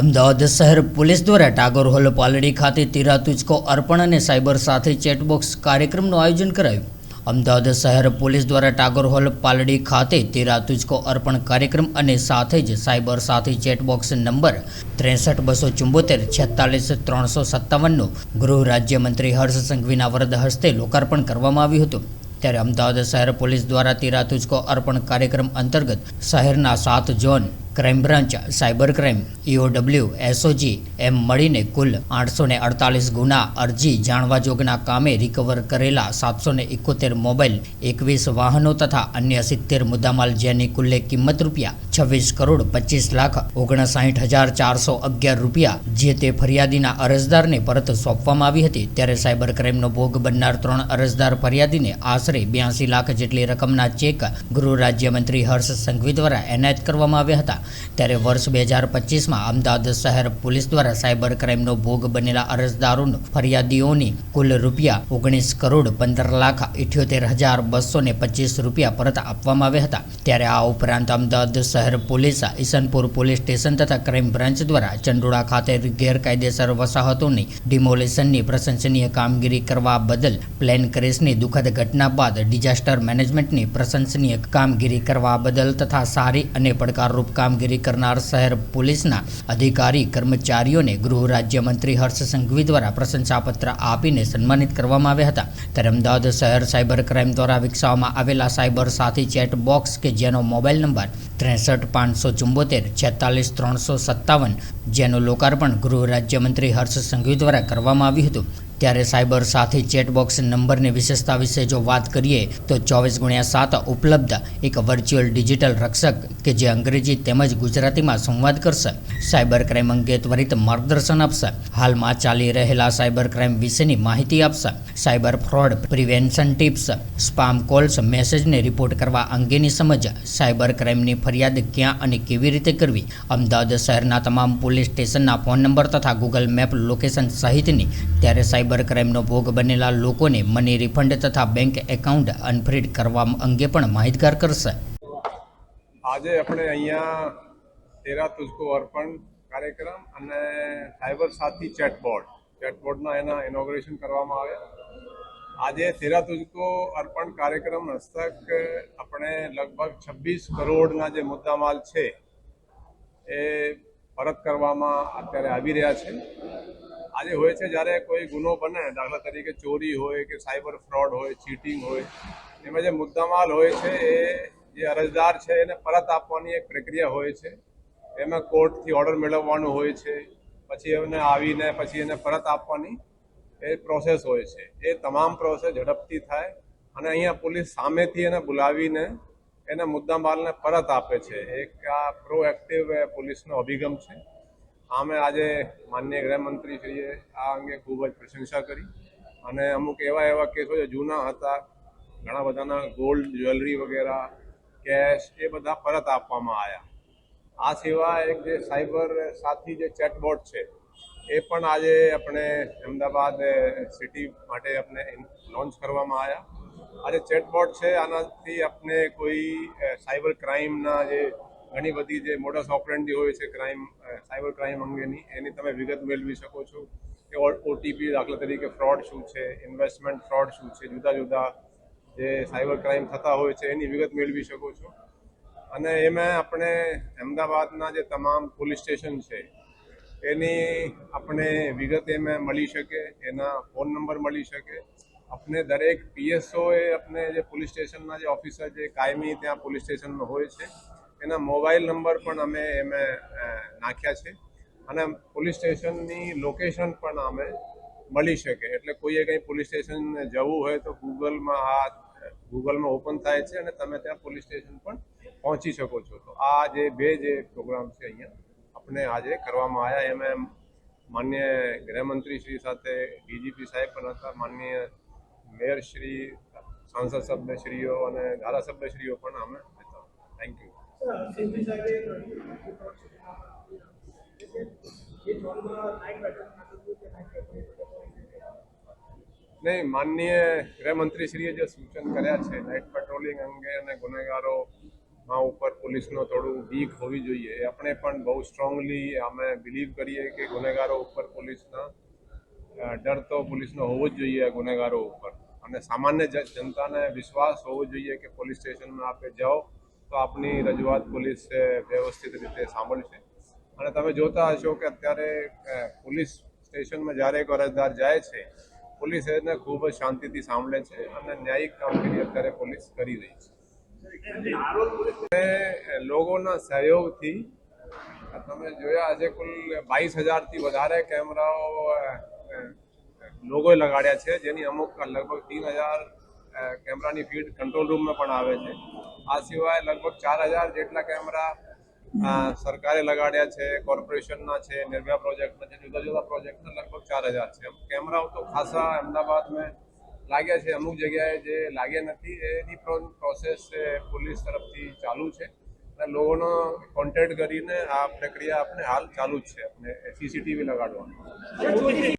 અમદાવાદ શહેર પોલીસ દ્વારા ટાગોર હોલ પાલડી ખાતે તીરા તુચકો અર્પણ અને સાયબર સાથે ચેટબોક્સ કાર્યક્રમનું આયોજન કરાયું. અમદાવાદ શહેર પોલીસ દ્વારા ટાગોર હોલ પાલડી ખાતે તીરા તુચકો અર્પણ કાર્યક્રમ અને સાથે જ સાયબર સાથે ચેટબોક્સ નંબર ત્રેસઠ, બસો ચુંબોતેર, છેતાલીસ, ત્રણસો સત્તાવનનું ગૃહ રાજ્યમંત્રી હર્ષ સંઘવીના વરદ હસ્તે લોકાર્પણ કરવામાં આવ્યું હતું. ત્યારે અમદાવાદ શહેર પોલીસ દ્વારા તીરા તુચકો અર્પણ કાર્યક્રમ અંતર્ગત શહેરના સાત zone crime branch cyber crime EOW SOG એમ મળીને કુલ આઠસો અડતાલીસ ગુના અરજી જાણવા જોગના કામે રિકવર કરેલા સાતસો એકોતેર મોબાઈલ, એકવીસ વાહનો તથા અન્ય સિત્તેર મુદ્દામાલ જેની કુલ્લે કિંમત રૂપિયા છવ્વીસ કરોડ પચીસ લાખ ઓગણસાઠ હજાર ચારસો અગિયાર રૂપિયા જે તે ફરિયાદીના અરજદારને પરત સોંપવામાં આવી હતી. ત્યારે સાયબર ક્રાઇમનો ભોગ બનનાર ત્રણ અરજદાર ફરિયાદીને આશરે બ્યાસી લાખ જેટલી રકમના ચેક ગૃહ રાજ્યમંત્રી હર્ષ સંઘવી દ્વારા એનાયત કરવામાં આવ્યા હતા. ત્યારે વર્ષ બે હજાર પચીસમાં અમદાવાદ શહેર પોલીસ દ્વારા સાયબર ક્રાઇમનો ભોગ બનેલા અરજદારોનો ફરિયાદીઓની કુલ રૂપિયા ઓગણીસ કરોડ પંદર લાખ ઇઠ્યોતેર હજાર બસો ને પચીસ રૂપિયા પરત આપવામાં આવ્યા હતા. ત્યારે આ ઉપરાંત અમદાવાદ શહેર પોલીસ, ઈસનપુર પોલીસ સ્ટેશન તથા ક્રાઇમ બ્રાન્ચ દ્વારા ચંડોળા ખાતે ગેરકાયદેસર વસાહતોની ડિમોલિશનની પ્રશંસનીય કામગીરી કરવા બદલ પ્લેન ક્રેશની દુઃખદ ઘટના બાદ ડિઝાસ્ટર મેનેજમેન્ટની પ્રશંસનીય કામગીરી કરવા બદલ તથા સારી અને પડકારરૂપ કામગીરી કરનાર શહેર પોલીસના અધિકારી, કર્મચારીઓને ગૃહ રાજ્યમંત્રી હર્ષ સંઘવી દ્વારા પ્રશંસાપત્ર આપીને સન્માનિત કરવામાં આવ્યા હતા. ત્યારે અમદાવાદ શહેર સાયબર ક્રાઇમ દ્વારા વિકસાવવામાં આવેલા સાયબર સાથી ચેટ બોક્સ કે જેનો મોબાઈલ નંબર ત્રેસઠ પાંચસો ચુંબોતેર, છેતાલીસ ત્રણસો સત્તાવન, જેનું લોકાર્પણ ગૃહ રાજ્યમંત્રી હર્ષ સંઘવી દ્વારા કરવામાં આવ્યું હતું. ત્યારે સાયબર સાથી ચેટબોક્સ નંબરની વિશેષતા વિશે જો વાત કરીએ, તો ચોવીસ ગુણ્યા સાત ઉપલબ્ધ એક વર્ચ્યુઅલ ડિજિટલ રક્ષક કે જે અંગ્રેજી તેમજ ગુજરાતીમાં સંવાદ કરશે. સાયબર ક્રાઇમ અંગે ત્વરિત માર્ગદર્શન આપશે. હાલમાં ચાલી રહેલા સાયબર ક્રાઇમ વિશેની માહિતી આપશે. Cyber fraud prevention tips, spam calls, મેસેજને report કરવા અંગેની સમજ, સાયબર ક્રાઇમની ફરિયાદ ક્યાં અને કેવી રીતે કરવી? અમદાવાદ શહેરના તમામ પોલીસ સ્ટેશનના ફોન નંબર તથા ગૂગલ મેપ લોકેશન સહિતની, ત્યારે સાયબર ક્રાઇમનો ભોગ બનેલા લોકોને મની રિફંડ તથા બેંક એકાઉન્ટ અનફ્રીડ કરવા અંગે પણ માહિતગાર કરશે. આજે આપણે અહીંયા તેરા તુજકો અર્પણ કાર્યક્રમ અને સાયબર સાથી ચેટબોર્ડ ચેટબોર્ડના એના ઇનોગ્રેશન કરવામાં આવ્યા. આજે તેરા તુજકો અર્પણ કાર્યક્રમ હસ્તક આપણે લગભગ છવ્વીસ કરોડના જે મુદ્દામાલ છે એ પરત કરવામાં અત્યારે આવી રહ્યા છે. આજે હોય છે જ્યારે કોઈ ગુનો બને, દાખલા તરીકે ચોરી હોય કે સાયબર ફ્રોડ હોય, ચીટિંગ હોય, એમાં જે મુદ્દામાલ હોય છે એ જે અરજદાર છે એને પરત આપવાની એક પ્રક્રિયા હોય છે. એમાં કોર્ટથી ઓર્ડર મેળવવાનું હોય છે, પછી એમને આવીને, પછી એને પરત આપવાની એ પ્રોસેસ હોય છે. એ તમામ પ્રોસેસ ઝડપથી થાય અને અહીંયા પોલીસ સામેથી એને બોલાવીને એના મુદ્દામાલને પરત આપે છે. એક આ પ્રોએક્ટિવ પોલીસનો અભિગમ છે. અમે આજે માનનીય ગૃહમંત્રીશ્રીએ આ અંગે ખૂબ જ પ્રશંસા કરી. અને અમુક એવા એવા કેસો જે જૂના હતા, ઘણા બધાના ગોલ્ડ જ્વેલરી વગેરે કેશ એ બધા પરત આપવામાં આવ્યા આ સિવાય એક જે સાયબર સાથી જે ચેટબોટ છે, એ પણ આજે આપણે અમદાવાદ સિટી માટે આપણે લોન્ચ કરવામાં આવ્યા આજે ચેટબોટ છે, આનાથી આપણે કોઈ સાયબર ક્રાઇમના જે ઘણી બધી જે મોડસ ઓપરેન્ડી હોય છે ક્રાઇમ સાયબર ક્રાઇમ અંગેની, એની તમે વિગત મેળવી શકો છો કે ઓટીપી દાખલા તરીકે ફ્રોડ શું છે ઇન્વેસ્ટમેન્ટ ફ્રોડ શું છે, જુદા જુદા જે સાયબર ક્રાઇમ થતા હોય છે એની વિગત મેળવી શકો છો. અને એમાં આપણે અમદાવાદના જે તમામ પોલીસ સ્ટેશન છે, એની આપણે વિગત એમાં મળી શકે, એના ફોન નંબર મળી શકે. આપણે દરેક પીએસઓ એ આપણે જે પોલીસ સ્ટેશનના જે ઓફિસર જે કાયમી ત્યાં પોલીસ સ્ટેશનમાં હોય છે એના મોબાઈલ નંબર પણ અમે એમાં નાખ્યા છે. અને પોલીસ સ્ટેશનની લોકેશન પણ અમે મળી શકે. એટલે કોઈએ કંઈ પોલીસ સ્ટેશન જવું હોય તો ગૂગલમાં આ, ગૂગલમાં ઓપન થાય છે અને તમે ત્યાં પોલીસ સ્ટેશન પણ પહોંચી શકો છો. તો આ જે બે જે પ્રોગ્રામ છે અહીંયા, આપણે આજે કરવામાં આવ્યા. એમાં માન્ય ગૃહમંત્રી શ્રી સાથે ડીજીપી સાહેબ પણ હતા માનનીય મેયર શ્રી, સાંસદ સભ્યશ્રીઓ અને ધારાસભ્યશ્રીઓ પણ અમે હતા. થેન્ક યુ નહીં, માનનીય ગૃહમંત્રીશ્રીએ જે સૂચન કર્યા છે નાઇટ પેટ્રોલિંગ અંગે અને ગુનેગારો માં ઉપર પોલીસનો થોડું વીક હોવી જોઈએ આપણે પણ બહુ સ્ટ્રોંગલી અમે બિલીવ કરીએ કે ગુનેગારો ઉપર પોલીસના ડર તો પોલીસનો હોવો જ જોઈએ ગુનેગારો ઉપર. અને સામાન્ય જનતાને વિશ્વાસ હોવો જોઈએ કે પોલીસ સ્ટેશનમાં આપે જાઓ તો આપની રજૂઆત પોલીસ વ્યવસ્થિત રીતે સાંભળશે અને તમે જોતા હશો કે અત્યારે પોલીસ સ્ટેશનમાં જ્યારે એક અરજદાર જાય છે, પોલીસ એને ખૂબ જ શાંતિથી સાંભળે છે અને ન્યાયિક કામગીરી અત્યારે પોલીસ કરી રહી છે. લોકોના સહયોગથી તમે જોયા આજે કુલ બાવીસ હજારથી વધારે કેમેરાઓ લોકોએ લગાડ્યા છે, જેની અમુક લગભગ તીન હજાર કેમેરાની ફીડ કંટ્રોલ રૂમમાં પણ આવે છે. આ સિવાય લગભગ ચાર હજાર જેટલા કેમેરા સરકારે લગાડ્યા છે, કોર્પોરેશનના છે, નિર્ભયા પ્રોજેક્ટના છે, જુદા જુદા પ્રોજેક્ટના લગભગ ચાર હજાર છે. કેમેરાઓ તો ખાસા અમદાવાદમાં લાગ્યા છે. અમુક જગ્યાએ જે લાગ્યા નથી, એની પ્રોસેસ પોલીસ તરફથી ચાલુ છે. અને લોકોનો કોન્ટેક્ટ કરીને આ પ્રક્રિયા આપણે હાલ ચાલુ જ છે. આપણે સીસીટીવી લગાડવાનું.